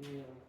Yeah.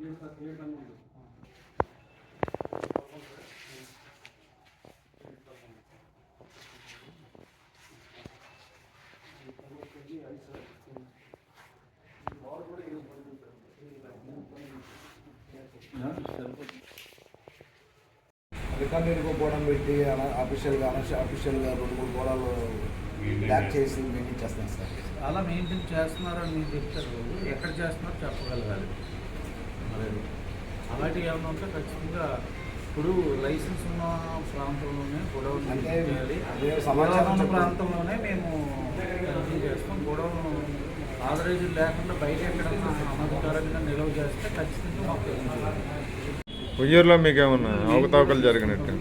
이해가 이해가 record ఇరుకోపోవడం పెట్టి అఫీషియల్గా అఫీషియల్గా రెండు మూడు గోడలు బ్యాక్ చేసి మెయింటైన్ చేస్తాను సార్. అలా మెయింటైన్ చేస్తున్నారని మీరు చెప్తారు ఎక్కడ చేస్తున్నారో చెప్పగలగాలి. మరి అలాంటివి ఏమైనా ఉంటే ఖచ్చితంగా ఇప్పుడు లైసెన్స్ ఉన్న ప్రాంతంలోనే గొడవలు అంటే చేయాలి వేరే గొడవలు సమాచారం ఉన్న చెప్పండి. ప్రాంతంలోనే మేము తనిఖీ చేస్తాం గొడవలు ఆథరైజ్ లేకుండా బయట ఎక్కడన్నా అనధికారంగా నిల్వ చేస్తే ఖచ్చితంగా మాకు. ఉయ్యూరులో మీకు ఏమన్నా అవకతవకలు జరిగినట్టు?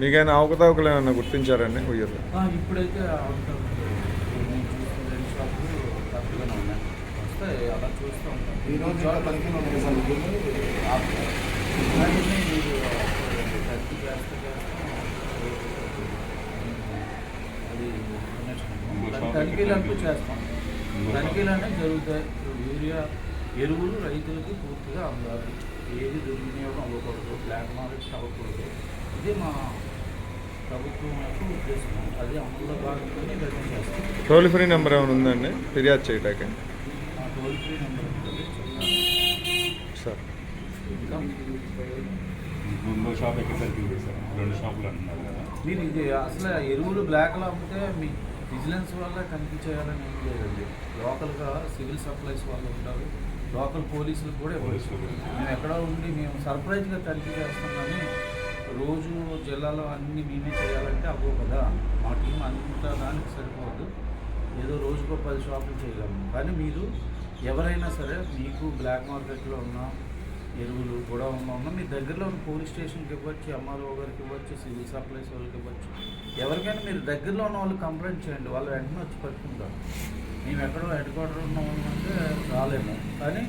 మీకైనా అవకతవకలు ఏమన్నా గుర్తించారండి ఉయ్యూరులో ఆ, ఇప్పుడైతే అలా చూస్తూ ఉంటాం. ఈ రోజు ఇంకా తనిఖీలు ఉన్నాయి సార్ ఉద్యోగులు. ఆ- ఇలాంటివి మీరు తనిఖీ చేస్తే చేస్తాం. అది information. తనిఖీలు అంటూ చేస్తాం. తనిఖీలు అనేవి జరుగుతాయి. యూరియా ఎరువులు రైతులకి పూర్తిగా అందాలి. ఏది దుర్వినియోగం అవ్వకూడదు. బ్లాక్ మార్కెట్ అవ్వకూడదు. ఇది మా ప్రభుత్వం యొక్క ఉద్దేశం. అది అమల్లో భాగంగానే నిర్ణయం చేస్తాం. టోల్ ఫ్రీ నెంబర్ ఏమైనా ఉందండి? ఫిర్యాదు చేయటానికి. మా టోల్ ఫ్రీ నెంబర్ ఉంటుంది చెప్తాను. సార్. ఇంకా? రెండో షాప్ ఎక్కడ సర్కిల్ చేశారు రెండు షాపులు అంటున్నారు కదా. మీరు ఇది అసలు ఎరువులు బ్లాక్లో అమ్మితే మీ విజిలెన్స్ వల్ల తనిఖీ చేయాలని ఏం లేదండి. లోకల్గా సివిల్ సప్లైస్ వాళ్ళు ఉంటారు. లోకల్ పోలీసులు కూడా ఇవ్వచ్చు కూడా. మేము ఎక్కడో ఉండి మేము సర్ప్రైజ్గా తనిఖీ చేస్తాం కానీ రోజు జిల్లాలో అన్ని మేమే చేయాలంటే అవ్వవు కదా. మా టీం అంత దానికి సరిపోదు. ఏదో రోజుకో పది షాపులు చేయగలము కానీ మీరు ఎవరైనా సరే మీకు బ్లాక్ మార్కెట్లో ఉన్న ఎరువులు గొడవల్లో ఉన్న మీ దగ్గరలో ఉన్న పోలీస్ స్టేషన్కి ఇవ్వచ్చు ఎంఆర్ఓ గారికి ఇవ్వచ్చు సివిల్ సప్లైస్ వాళ్ళకి ఇవ్వచ్చు. ఎవరికైనా మీరు దగ్గరలో ఉన్న వాళ్ళు కంప్లైంట్ చేయండి. వాళ్ళు వెంటనే వచ్చి పట్టుకుంటారు. మేము ఎక్కడో హెడ్ క్వార్టర్ ఉన్న వాళ్ళు అంటే రాలేము. కానీ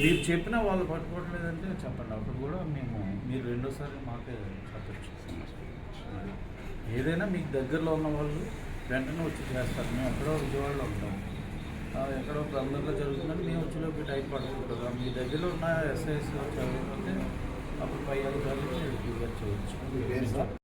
మీరు చెప్పినా వాళ్ళు పట్టుకోవట్లేదంటే చెప్పండి. అప్పుడు కూడా మేము మీరు రెండోసారి మాకే చెప్పచ్చు. ఏదైనా మీకు దగ్గరలో ఉన్న వాళ్ళు వెంటనే వచ్చి చేస్తారు. మేము ఎక్కడో విజయవాడలో ఉంటాం. ఎక్కడో అందరిలో జరుగుతుందంటే మేము వచ్చేలోపు టైం పడకూడదు మీ దగ్గరలో ఉన్న ఎస్ఐఎస్ చదవకపోతే అప్పుడు పై అధికారులు చేయవచ్చు